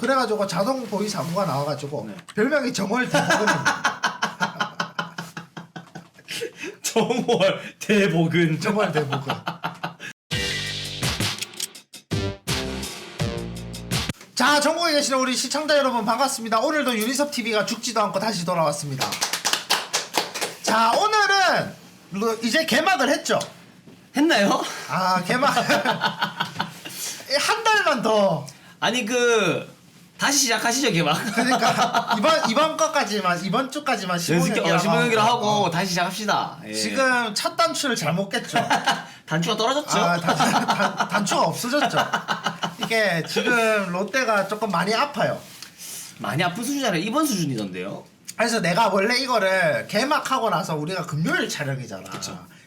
그래가지고 자동 보이 사고가 나와가지고 네. 별명이 정월 대복은입니다. 정월 대복은 정월 대복은. 자, 전국에 계시는 우리 시청자 여러분 반갑습니다. 오늘도 유니섭 TV가 죽지도 않고 다시 돌아왔습니다. 자, 오늘은 루- 이제 개막을 했죠. 했나요? 아, 개막 한 달만 더. 아니 그 다시 시작하시죠 개막. 그러니까 이번 이번 거까지만 이번 주까지만 연습 15경기라고 어, 15경기를 하고 어. 다시 시작합시다. 예. 지금 첫 단추를 잘못 깼죠. 단추가 떨어졌죠? 아, 단, 단, 단추가 없어졌죠. 이게 지금 롯데가 조금 많이 아파요. 많이 아픈 수준이 아니라 이번 수준이던데요. 그래서 내가 원래 이거를 개막하고 나서 우리가 금요일 촬영이잖아.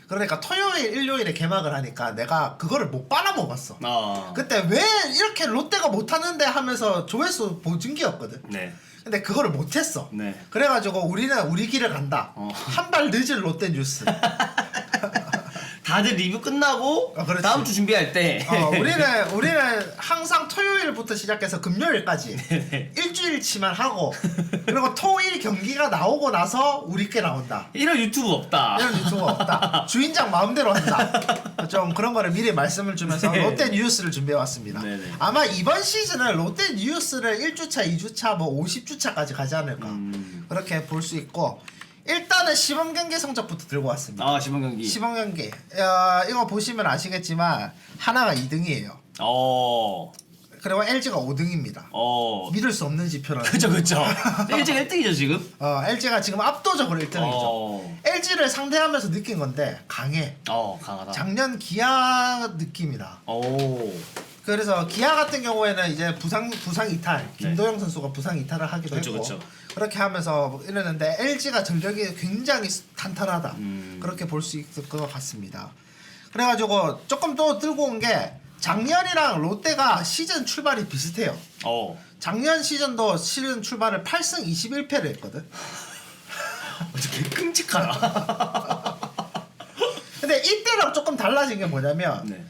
그러니까 토요일, 일요일에 개막을 하니까 내가 그거를 못 빨아먹었어. 아. 그때 왜 이렇게 롯데가 못하는데 하면서 조회수 보증기였거든. 네. 근데 그거를 못했어. 네. 그래가지고 우리는 우리 길을 간다. 어. 한 발 늦은 롯데 뉴스. 다들 리뷰 끝나고 아, 그렇지. 다음 주 준비할 때 어, 우리는 우리는 항상 토요일부터 시작해서 금요일까지 네. 일주일치만 하고 그리고 토일 경기가 나오고 나서 우리께 나온다. 이런 유튜브 없다. 이런 유튜브 없다. 주인장 마음대로 한다. 좀 그런 거를 미리 말씀을 주면서 네. 롯데 뉴스를 준비해 왔습니다. 네 네. 아마 이번 시즌은 롯데 뉴스를 1주차, 2주차, 뭐 50주차까지 가지 않을까. 음. 그렇게 볼 수 있고 일단은 시범 경기 성적부터 들고 왔습니다. 아 시범 경기. 시범 경기. 어, 이거 보시면 아시겠지만 하나가 2등이에요. 어. 그리고 LG가 5등입니다. 어. 믿을 수 없는 지표라. 그죠 그죠. 일찍 1등이죠 지금. 어, LG가 지금 압도적으로 1등이죠. 어. LG를 상대하면서 느낀 건데 강해. 어 강하다. 작년 기아 느낌이다. 오. 그래서 기아 같은 경우에는 이제 부상 부상 이탈 김도영 선수가 부상 이탈을 하기도 네. 그쵸, 했고 그쵸. 그렇게 하면서 이러는데 LG가 전력이 굉장히 탄탄하다 음. 그렇게 볼 수 있을 것 같습니다. 그래가지고 조금 또 들고 온 게 작년이랑 롯데가 시즌 출발이 비슷해요. 어. 작년 시즌도 시즌 출발을 8승 21패를 했거든. 어떻게 끔찍하다. 근데 이때랑 조금 달라진 게 뭐냐면 네.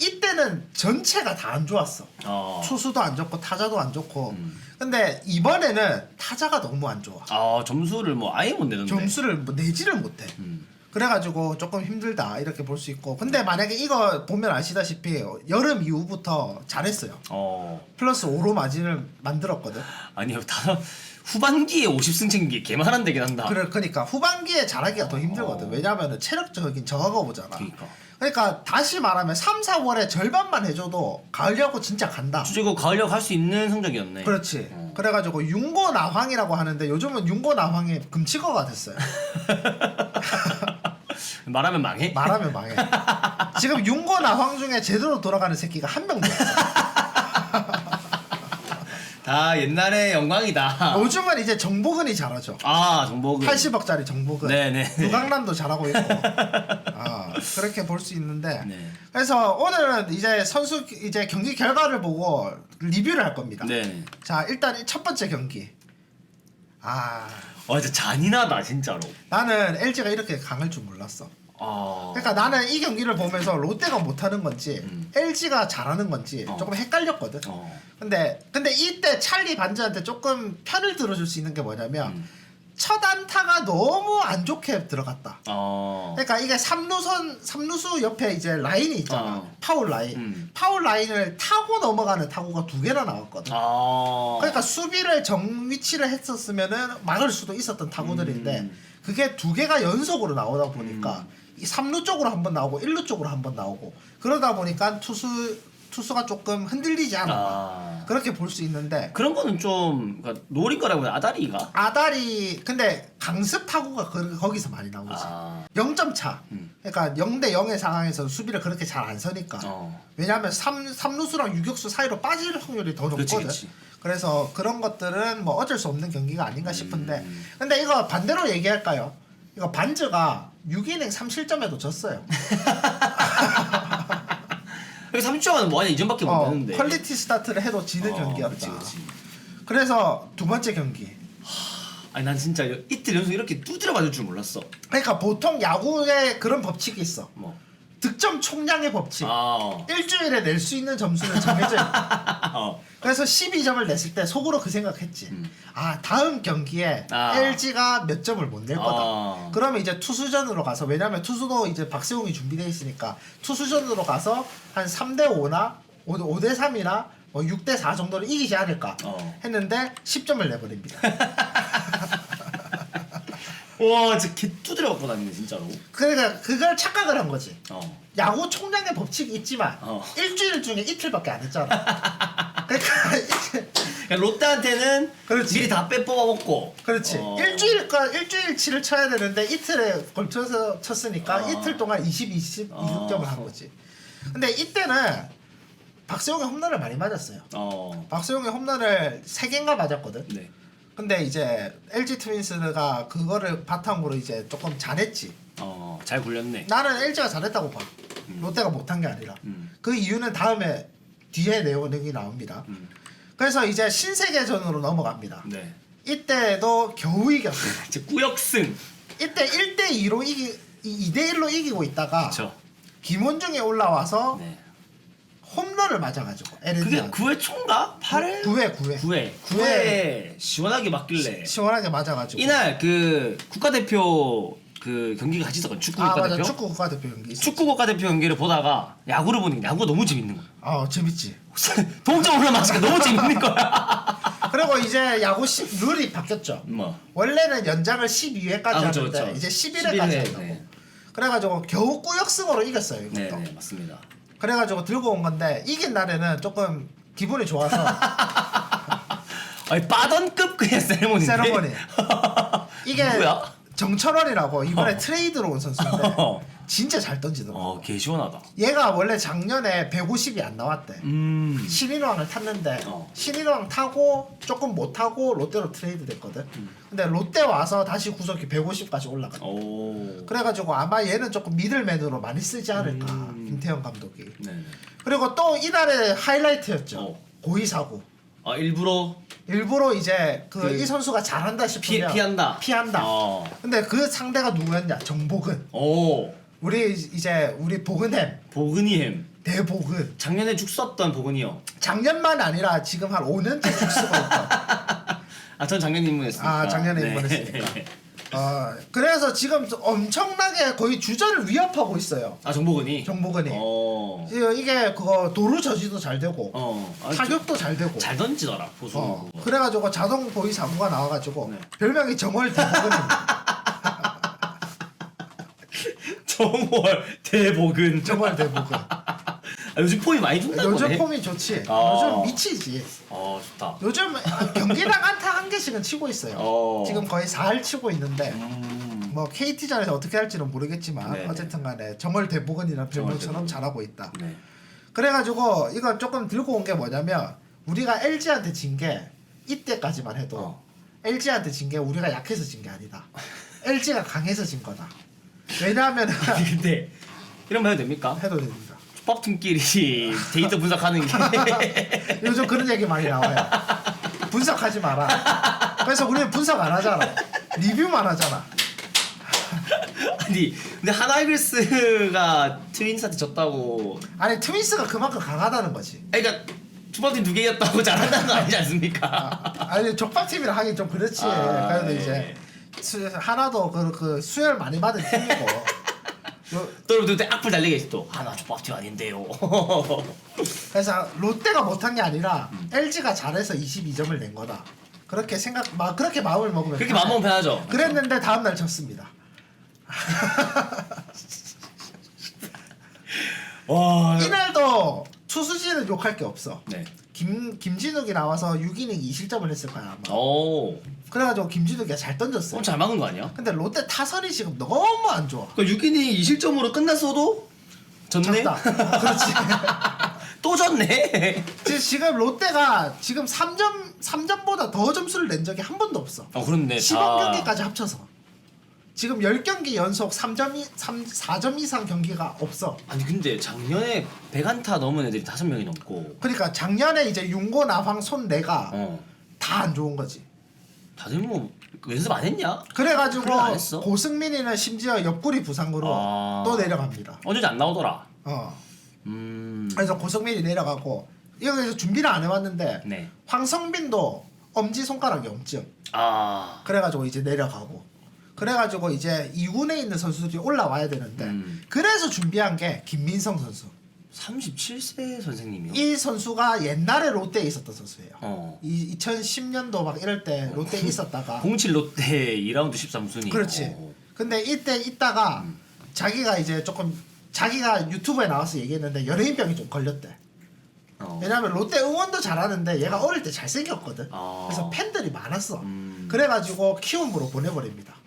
이때는 전체가 다 안 좋았어. 어. 투수도 안 좋고 타자도 안 좋고. 음. 근데 이번에는 타자가 너무 안 좋아. 아 점수를 뭐 아예 못 내던데. 점수를 뭐 내지를 못해. 음. 그래가지고 조금 힘들다 이렇게 볼 수 있고. 근데 만약에 이거 보면 아시다시피 여름 이후부터 잘했어요. 어. 플러스 5로 마진을 만들었거든. 아니요 다 후반기에 50승 챙긴 게 개만한 되긴 한다. 그래, 그러니까 후반기에 잘하기가 더 힘들거든. 어. 왜냐하면 체력적인 저하가 오잖아. 그러니까. 그러니까 다시 말하면 3, 4월에 절반만 해줘도 가을 야구 진짜 간다. 이거 가을력 할 수 있는 성적이었네. 그렇지. 어. 그래가지고 윤고 나황이라고 하는데 요즘은 윤고 나황이 금치거가 됐어요. 말하면 망해. 말하면 망해. 지금 윤고 나황 중에 제대로 돌아가는 새끼가 한 명도 없어. 다 옛날의 영광이다. 요즘은 이제 정복은이 잘하죠. 아 정복은. 80억짜리 정복은. 네네. 유강남도 잘하고 있고. 아, 그렇게 볼 수 있는데. 네. 그래서 오늘은 이제 선수 이제 경기 결과를 보고 리뷰를 할 겁니다. 네. 자, 일단 첫 번째 경기. 아, 와 진짜 잔인하다 진짜로. 나는 LG가 이렇게 강할 줄 몰랐어. 아. 그러니까 나는 이 경기를 보면서 롯데가 못하는 건지 음. LG가 잘하는 건지 어. 조금 헷갈렸거든. 어. 근데 근데 이때 찰리 반지한테 조금 편을 들어줄 수 있는 게 뭐냐면 음. 첫 안타가 너무 안 좋게 들어갔다. 어. 그러니까 이게 삼루선 삼루수 옆에 이제 라인이 있잖아. 어. 파울 라인. 음. 파울 라인을 타고 넘어가는 타구가 두 개나 나왔거든. 아. 그러니까 수비를 정 위치를 했었으면은 막을 수도 있었던 타구들인데 음. 그게 두 개가 연속으로 나오다 보니까 이 3루 쪽으로 한 번 나오고 1루 쪽으로 한 번 나오고 그러다 보니까 투수 투수가 조금 흔들리지 않아. 아. 그렇게 볼 수 있는데 그런 거는 좀 그러니까 노린 거라고 해야 아다리가. 아다리 근데 강습 타구가 그- 거기서 많이 나오지. 아. 0점 차. 음. 그러니까 0대 0의 상황에서 수비를 그렇게 잘 안 서니까. 어. 왜냐하면 3, 루수랑 유격수 사이로 빠질 확률이 더 그치, 높거든. 그치. 그래서 그런 것들은 뭐 어쩔 수 없는 경기가 아닌가 싶은데. 음. 근데 이거 반대로 얘기할까요? 이거 반즈가 6이닝 3실점에도 졌어요. 여기 3주간은 뭐하냐 이전밖에 못 어, 되는데. 퀄리티 스타트를 해도 지는 어, 경기였다. 그치, 그치. 그래서 두 번째 경기. 아니 난 진짜 이틀 연속 이렇게 두드려 맞을 줄 몰랐어. 그러니까 보통 야구에 그런 법칙이 있어. 뭐. 득점 총량의 법칙. 아. 일주일에 낼 수 있는 점수는 정해져 있고 어. 그래서 12점을 냈을 때 속으로 그 생각했지. 아 다음 경기에 음. 아. LG가 몇 점을 못 낼 거다. 아. 그러면 이제 투수전으로 가서 왜냐면 투수도 이제 박세웅이 준비돼 있으니까 투수전으로 가서 한 3대 5나 5, 대 3이나 뭐 6대 4 정도를 이기지 않을까 어. 했는데 10점을 내버립니다. 와 진짜 개 두드려 갖고 다니네 진짜로. 그러니까 그걸 착각을 한 거지. 어. 야구 총량의 법칙이 있지만 어. 일주일 중에 이틀밖에 안 했잖아. 그러니까 이제 그러니까 롯데한테는 그렇지. 미리 다 빼 뽑아 먹고. 그렇지. 어. 일주일과 일주일치를 쳐야 되는데 이틀에 걸쳐서 쳤으니까 어. 이틀 동안 20, 20, 어. 20점을 한 거지. 근데 이때는 박세웅이 홈런을 많이 맞았어요. 어. 박세웅이 홈런을 3개인가 맞았거든. 네. 근데 이제 LG 트윈스가 그거를 바탕으로 이제 조금 잘했지. 어. 잘 굴렸네. 나는 LG가 잘했다고 봐. 롯데가 못한 게 아니라. 음. 그 이유는 다음에 뒤에 내용이 나옵니다. 음. 그래서 이제 신세계전으로 넘어갑니다. 네. 이때도 겨우 이겼어요. 이제 꾸역승. 이때 1대 2로 이기 2대 1로 이기고 있다가 그렇죠. 김원중이 올라와서 네. 홈런을 맞아가지고 그게 LG한테 9회 초인가? 8회? 9회 9회 9회. 구회. 9회 시원하게 맞길래. 시원하게 맞아가지고 이날 그 국가대표 그 경기가 같이 있었거든. 축구 아 국가대표. 축구 국가대표 경기 있어. 축구 국가대표 경기를 보다가 야구를 보니 야구가 너무 재밌는 거야. 아 재밌지. 동점 올라맞으니까 너무 재밌는 거야. 그리고 이제 야구 시, 룰이 바뀌었죠. 뭐. 원래는 연장을 12회까지 아, 그렇죠, 하는데 그렇죠. 이제 11회까지 11회, 한다고. 네. 그래가지고 겨우 꾸역승으로 이겼어요 이것도. 네, 네, 맞습니다. 그래가지고 들고 온 건데 이긴 날에는 조금 기분이 좋아서 아니 빠던급 그냥 세레모니인데. 세레모니. 이게 누구야? 정철원이라고 이번에 어. 트레이드로 온 선수인데 진짜 잘 던지더라고. 어, 개 시원하다. 얘가 원래 작년에 150이 안 나왔대. 음. 신인왕을 탔는데 어. 신인왕 타고 조금 못 타고 롯데로 트레이드 됐거든. 근데 롯데 와서 다시 구속이 150까지 올라가. 오. 그래가지고 아마 얘는 조금 미들맨으로 많이 쓰지 않을까 음. 김태형 감독이. 네. 네. 그리고 또 이날의 하이라이트였죠. 어. 고의사고. 아 일부러 일부러 이제 그 그 이 선수가 잘한다 피, 싶으면 피한다. 피한다. 어. 근데 그 상대가 누구였냐? 정복은. 오. 우리 이제 우리 보근햄 보그니햄. 대보근. 작년에 죽 썼던 보그니요. 작년만 아니라 지금 한 5년째 죽수가 있다. 아, 전 작년 입문했습니다. 아, 작년에 네. 입문했으니까. 어, 그래서 지금 엄청나게 거의 주전을 위협하고 있어요. 아, 정보근이. 정보근이. 어. 이- 이게 그거 도루 저지도 잘 되고 어. 아, 타격도 잘 되고. 잘 던지더라 보수. 어, 그래가지고 자동 보이 사고가 나와가지고 네. 별명이 정월 대보근입니다. 정월 대복은. 정월 대보근. 아, 요즘 폼이 많이 준다. 요즘 폼이 좋지. 아. 요즘 미치지. 어 좋다. 요즘 경기당 안타 한 개씩은 치고 있어요. 어. 지금 거의 4할 치고 있는데 음. 뭐 KT전에서 어떻게 할지는 모르겠지만 네네. 어쨌든 간에 정월 대보근이라는 정월 별명처럼. 잘하고 있다. 네. 그래가지고 이거 조금 들고 온 게 뭐냐면 우리가 LG한테 진 게 이때까지만 해도 어. LG한테 진 게 우리가 약해서 진 게 아니다. LG가 강해서 진 거다. 왜냐하면 근데 이런 말 해도 됩니까? 해도 됩니다. 족밥팀끼리 데이터 분석하는 게 요즘 그런 얘기 많이 나와요. 분석하지 마라. 그래서 우리는 분석 안 하잖아. 리뷰만 하잖아. 아니 근데 하나이글스가 트윈스한테 졌다고 아니 트윈스가 그만큼 강하다는 거지. 아니, 그러니까 족밥팀 두개 이겼다고 잘한다는 거 아니지 않습니까? 아, 아니 족밥팀이라 하긴 좀 그렇지. 아, 그래도 예. 이제 수, 하나도 그, 그 수혈 많이 받은 팀이고. 요- 또 그때 악플 했어 또 하나 족밥팀 아닌데요 그래서 롯데가 못한 게 아니라 음. LG가 잘해서 22점을 낸 거다. 그렇게 생각, 마, 그렇게 마음을 먹으면 그렇게. 마음 먹으면 편하죠 그랬는데 다음 날 졌습니다. 와 이날도 투수진은 욕할 게 없어. 네. 김 김진욱이 나와서 6이닝 2실점을 했을 거야 아마. 오 그래가지고 김진욱이가 잘 던졌어. 엄청 잘 막은 거 아니야? 근데 롯데 타선이 지금 너무 안 좋아. 그 6이닝 2실점으로 끝났어도 졌네? 졌다. 어, 그렇지. 또 졌네 지금- 지금 롯데가 지금 3점 3점보다 더 점수를 낸 적이 한 번도 없어. 어 그렇네 시범 다. 경기까지 합쳐서. 지금 10경기 연속 3점 이, 3, 4점 이상 경기가 없어. 아니 근데 작년에 100안타 넘은 애들이 5명이 넘고 그러니까 작년에 이제 윤고 나황 손 내가 어 다 안 좋은 거지. 다들 뭐 연습 안 했냐? 그래가지고 그래, 안 했어? 고승민이는 심지어 옆구리 부상으로 아. 또 내려갑니다. 어제 안 나오더라. 어. 음. 그래서 고승민이 내려가고 여기서 준비를 안 해왔는데 네. 황성빈도 엄지 손가락이 엄증. 아. 그래가지고 이제 내려가고. 그래가지고 이제 2군에 있는 선수들이 올라와야 되는데 음. 그래서 준비한 게 김민성 선수. 37세 선생님이요. 이 선수가 옛날에 롯데에 있었던 선수예요. 어. 이 2010년도 막 이럴 때 롯데에 있었다가 07 롯데 2라운드 13순위. 그렇지. 근데 이때 있다가 자기가 이제 조금 자기가 유튜브에 나와서 얘기했는데 연예인병이 좀 걸렸대. 어. 왜냐면 롯데 응원도 잘하는데 얘가 어 릴 때 잘생겼거든. 아. 그래서 팬들이 많았어. 음. 그래가지고 키움으로 보내버립니다.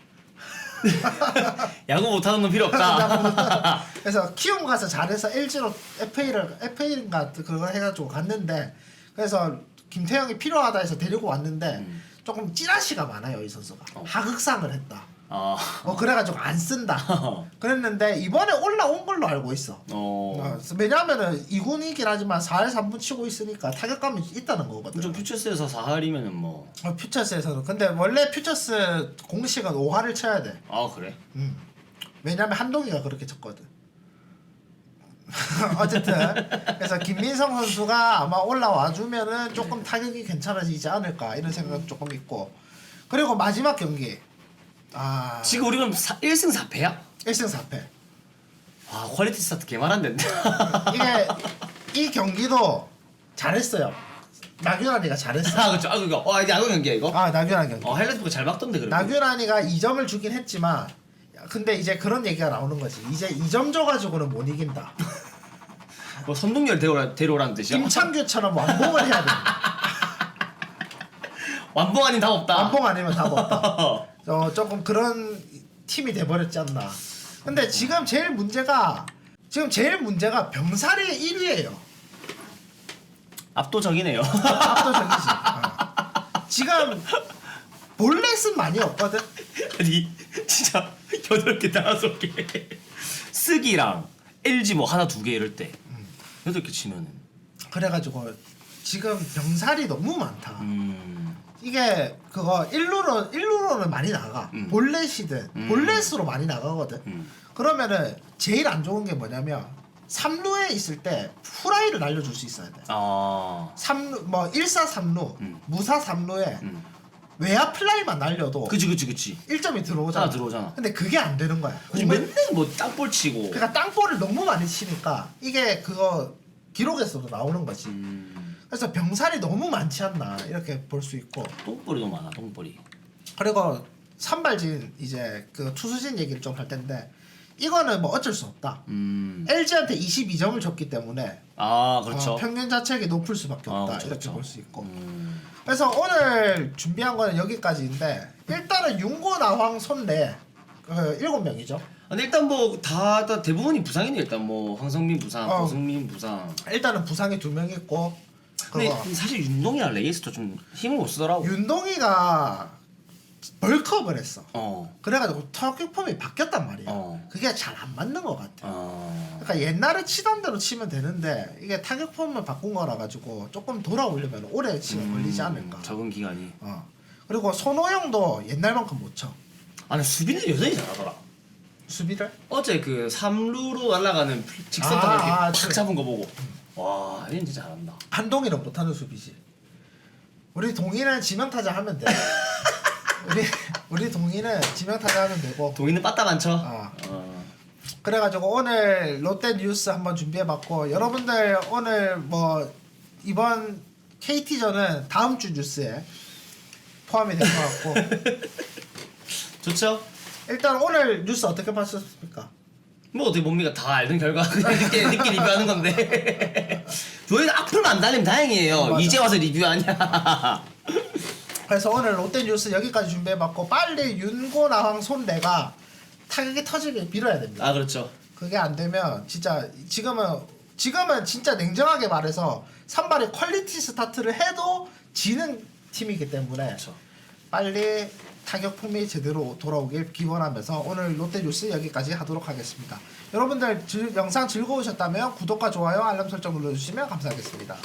야구 못하는 건 필요 없다. 그래서 키움 가서 잘해서 LG로 FA를 FA인가 그거 해가지고 갔는데 그래서 김태형이 필요하다 해서 데리고 왔는데 음. 조금 찌라시가 많아요 이 선수가 어. 하극상을 했다. 아. 어 그래가지고 안 쓴다. 그랬는데 이번에 올라온 걸로 알고 있어. 어. 어, 왜냐면은 2군이긴 하지만 4할 3분 치고 있으니까 타격감이 있다는 거거든. 좀 퓨처스에서 4할이면은 뭐. 어, 퓨처스에서는 근데 원래 퓨처스 공식은 5할을 쳐야 돼. 아 그래? 음. 왜냐면 한동이가 그렇게 쳤거든. 어쨌든 그래서 김민성 선수가 아마 올라와 주면은 조금 타격이 괜찮아지지 않을까 이런 생각 조금 있고 그리고 마지막 경기 아 지금 우리 그럼 1승 4패야? 1승 4패 와 퀄리티 스타트 개말한데. 이게 이 경기도 잘했어요. 나균환이가 잘했어. 아 그렇죠. 아 그거. 어 이제 야구 경기야 이거? 아 나균환 경기. 어 보고 잘 막던데 그래. 나균환이가 2점을 주긴 했지만 근데 이제 그런 얘기가 나오는 거지. 이제 2점 줘가지고는 못 이긴다. 뭐 선동열 데려오라, 데려오라는 뜻이야? 임창규처럼 완봉을 해야 된다. 완봉 아닌 답 없다. 완봉 아니면 답 없다. 어, 조금 그런 팀이 돼버렸지 않나. 근데 지금 제일 문제가 지금 제일 문제가 병살이 1위예요. 압도적이네요. 압도적이지. 어. 지금 볼넷은 많이 없거든. 아니 진짜 여덟 개 다섯 개 쓰기랑 LG 뭐 하나 두 개 이럴 때 여덟 개 치면은 그래가지고 지금 병살이 너무 많다. 음 이게 그거 1루로 1루로는 많이 나가. 음. 볼넷이든 음. 볼넷으로 많이 나가거든. 음. 그러면은 제일 안 좋은 게 뭐냐면 3루에 있을 때 후라이를 날려줄 수 있어야 돼. 아 3루 뭐 1사 3루, 음. 무사 3루에 음. 외야 플라이만 날려도 그치 그치 그치 1점이 들어오잖아. 하나 들어오잖아. 근데 그게 안 되는 거야. 그치 맨날 뭐 땅볼 치고 그러니까 땅볼을 너무 많이 치니까 이게 그거 기록에서도 나오는 거지. 음, 그래서 병살이 너무 많지 않나 이렇게 볼 수 있고 너무 많아 똥볼이 그리고 선발진 이제 그 투수진 얘기를 좀 할 텐데 이거는 뭐 어쩔 수 없다. 음. LG한테 22점을 줬기 때문에 아 그렇죠 어, 평균 자책이 높을 수밖에 아, 없다 그렇죠, 이렇게 그렇죠. 볼 수 있고 음. 그래서 오늘 준비한 거는 여기까지인데 일단은 윤고 나황 손내 그 일곱 명이죠. 근데 일단 뭐 다 대부분이 부상이네 일단 뭐 황성민 부상, 어. 고승민 부상. 일단은 부상이 두 명 있고 근데 그거 사실 윤동이랑 레이스도 좀 힘을 못 쓰더라고. 윤동이가 벌크업을 했어. 어. 그래가지고 타격 폼이 바뀌었단 말이야. 어. 그게 잘 안 맞는 것 같아. 어. 그러니까 옛날에 치던 대로 치면 되는데 이게 타격 폼을 바꾼 거라 가지고 조금 돌아오려면 오래 시간 걸리지 않을까. 음, 적응 기간이. 어. 그리고 손호영도 옛날만큼 못 쳐. 아니 수비는 여전히 잘하더라. 수비를? 어제 그 3루로 날아가는 직선 아, 타이 아, 팍 그래. 잡은 거 보고 와 얘는 진짜 잘한다. 한동이는 못하는 수비지. 우리 동이는 지명타자 하면 돼. 우리 우리 동이는 지명타자 하면 되고. 동이는 빠따 많죠. 아. 어. 그래가지고 오늘 롯데 뉴스 한번 준비해봤고 여러분들 오늘 뭐 이번 KT전은 다음 주 뉴스에 포함이 될 것 같고 좋죠. 일단 오늘 뉴스 어떻게 봤었습니까? 뭐 어떻게 뭡니까 다 알던 결과 그냥 늦게 늦게 리뷰하는 건데 저희는 악플만 안 달리면 다행이에요. 어, 맞아. 이제 와서 리뷰하냐. 그래서 오늘 롯데 뉴스 여기까지 준비해봤고 빨리 윤고 나황 손대가 타격이 터지길 빌어야 됩니다. 아 그렇죠. 그게 안 되면 진짜 지금은 지금은 진짜 냉정하게 말해서 선발이 퀄리티 스타트를 해도 지는 팀이기 때문에 그렇죠. 빨리 타격 폼이 제대로 돌아오길 기원하면서 오늘 롯데 뉴스 여기까지 하도록 하겠습니다. 여러분들 즐- 영상 즐거우셨다면 구독과 좋아요 알람 설정 눌러주시면 감사하겠습니다.